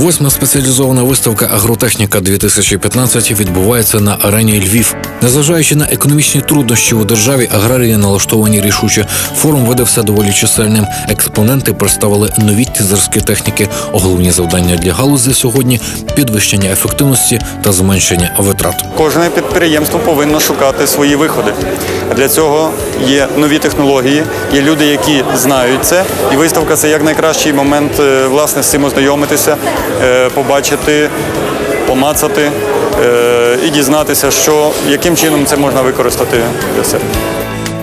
Восьма спеціалізована виставка Агротехніка 2015 відбувається на арені Львів. Незважаючи на економічні труднощі у державі, аграрії налаштовані рішуче. Форум видався доволі чисельним. Експоненти представили новітні зразки техніки. Головні завдання для галузі сьогодні підвищення ефективності та зменшення витрат. Кожне підприємство повинно шукати свої виходи. Для цього є нові технології, є люди, які знають це, і виставка це як найкращий момент е, власне з цим ознайомитися, побачити, помацати е, і дізнатися, що яким чином це можна використати для себе.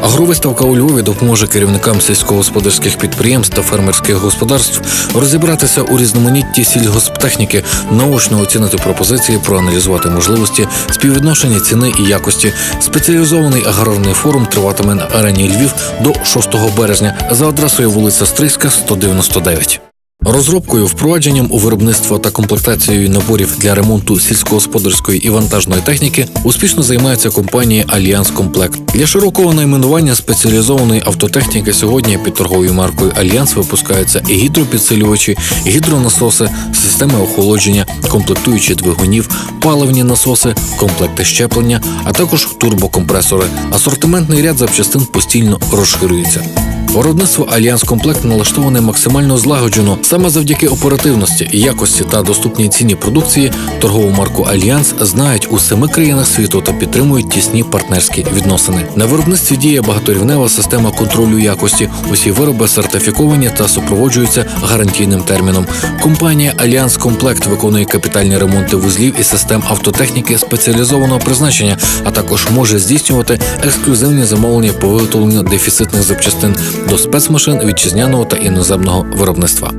Агровиставка у Львові допоможе керівникам сільськогосподарських підприємств та фермерських господарств розібратися у різноманітті сільгосптехніки, наочно оцінити пропозиції, проаналізувати можливості, співвідношення ціни і якості. Спеціалізований аграрний форум триватиме на арені Львів до 6 березня за адресою вулиця Стрийська, 199. Розробкою, впровадженням у виробництво та комплектацією наборів для ремонту сільськогосподарської і вантажної техніки успішно займається компанія Альянс Комплект. Для широкого найменування спеціалізованої автотехніки сьогодні під торговою маркою Альянс випускаються і гідропідсилювачі, гідронасоси, системи охолодження, комплектуючі двигунів, паливні насоси, комплекти щеплення, а також турбокомпресори. Асортиментний ряд запчастин постійно розширюється. Виробництво Альянс Комплект налаштоване максимально злагоджено саме завдяки оперативності, якості та доступній ціні продукції. Торгову марку Альянс знають у семи країнах світу та підтримують тісні партнерські відносини. На виробництві діє багаторівнева система контролю якості. Усі вироби сертифіковані та супроводжуються гарантійним терміном. Компанія Альянс Комплект виконує капітальні ремонти вузлів і систем автотехніки спеціалізованого призначення, а також може здійснювати ексклюзивні замовлення по виготовленню дефіцитних запчастин до спецмашин вітчизняного та іноземного виробництва.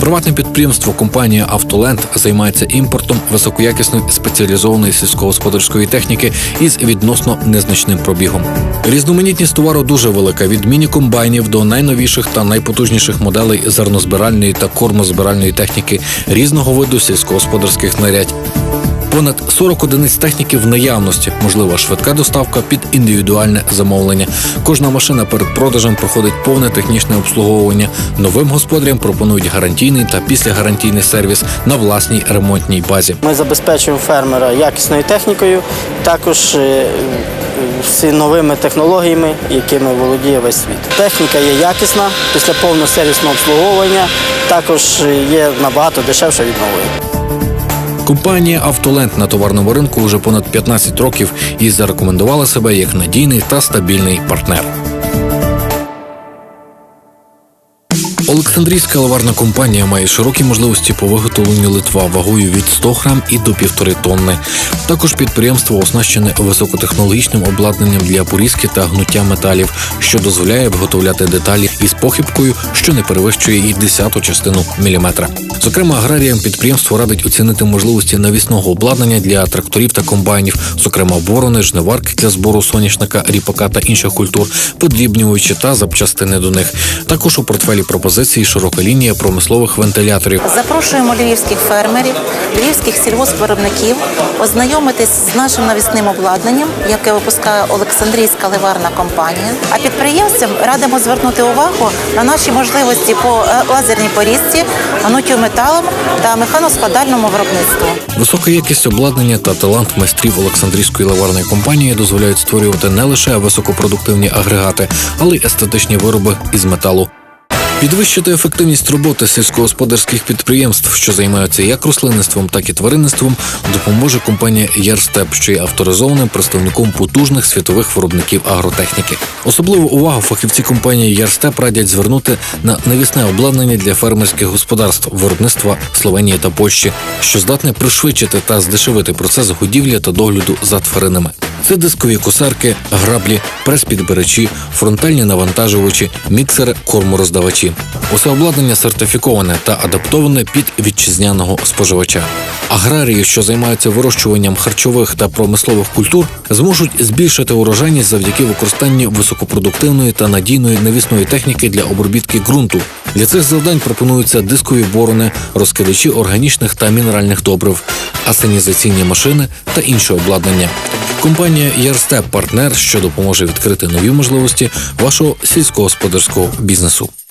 Приватне підприємство компанія Автоленд займається імпортом високоякісної спеціалізованої сільськогосподарської техніки із відносно незначним пробігом. Різноманітність товару дуже велика від міні-комбайнів до найновіших та найпотужніших моделей зернозбиральної та кормозбиральної техніки різного виду сільськогосподарських знарядь. Понад 40 одиниць техніки в наявності, можлива швидка доставка під індивідуальне замовлення. Кожна машина перед продажем проходить повне технічне обслуговування. Новим господарям пропонують гарантійний та післягарантійний сервіс на власній ремонтній базі. Ми забезпечуємо фермера якісною технікою, також е, всі новими технологіями, якими володіє весь світ. Техніка є якісна після повного сервісного обслуговування, також є набагато дешевше від. Компанія Автоленд на товарному ринку вже понад 15 років і зарекомендувала себе як надійний та стабільний партнер. Олександрійська лаварна компанія має широкі можливості по виготовленню литва вагою від 100 грам і до півтори тонни. Також підприємство оснащене високотехнологічним обладнанням для порізки та гнуття металів, що дозволяє виготовляти деталі із похибкою, що не перевищує і десяту частину міліметра. Зокрема, аграріям підприємство радить оцінити можливості навісного обладнання для тракторів та комбайнів, зокрема борони, жниварки для збору соняшника, ріпака та інших культур, подрібнювачі та запчастини до них. Також у портфелі пропозиції широка лінія промислових вентиляторів. Запрошуємо львівських фермерів, львівських сільгоспвиробників ознайомитись з нашим навісним обладнанням, яке випускає Олександрійська ливарна компанія. А підприємцям радимо звернути увагу на наші можливості по е, лазерній порізці, гнуттю металом та механоскладальному виробництву. Висока якість обладнання та талант майстрів Олександрійської лаварної компанії дозволяють створювати не лише високопродуктивні агрегати, але й естетичні вироби із металу. Підвищити ефективність роботи сільськогосподарських підприємств, що займаються як рослинництвом, так і тваринництвом, допоможе компанія Ярстеп, що є авторизованим представником потужних світових виробників агротехніки. Особливу увагу фахівці компанії Ярстеп радять звернути на навісне обладнання для фермерських господарств виробництва Словенії та Польщі, що здатне пришвидшити та здешевити процес годівлі та догляду за тваринами. Це дискові косарки, граблі, прес-підбирачі, фронтальні навантажувачі, міксери, кормороздавачі. Усе обладнання сертифіковане та адаптоване під вітчизняного споживача. Аграрії, що займаються вирощуванням харчових та промислових культур, зможуть збільшити урожайність завдяки використанню високопродуктивної та надійної навісної техніки для обробітки ґрунту. Для цих завдань пропонуються дискові борони, розкидачі органічних та мінеральних добрив, асенізаційні машини та інше обладнання. Компанія Ярстеп партнер, що допоможе відкрити нові можливості вашого сільськогосподарського бізнесу.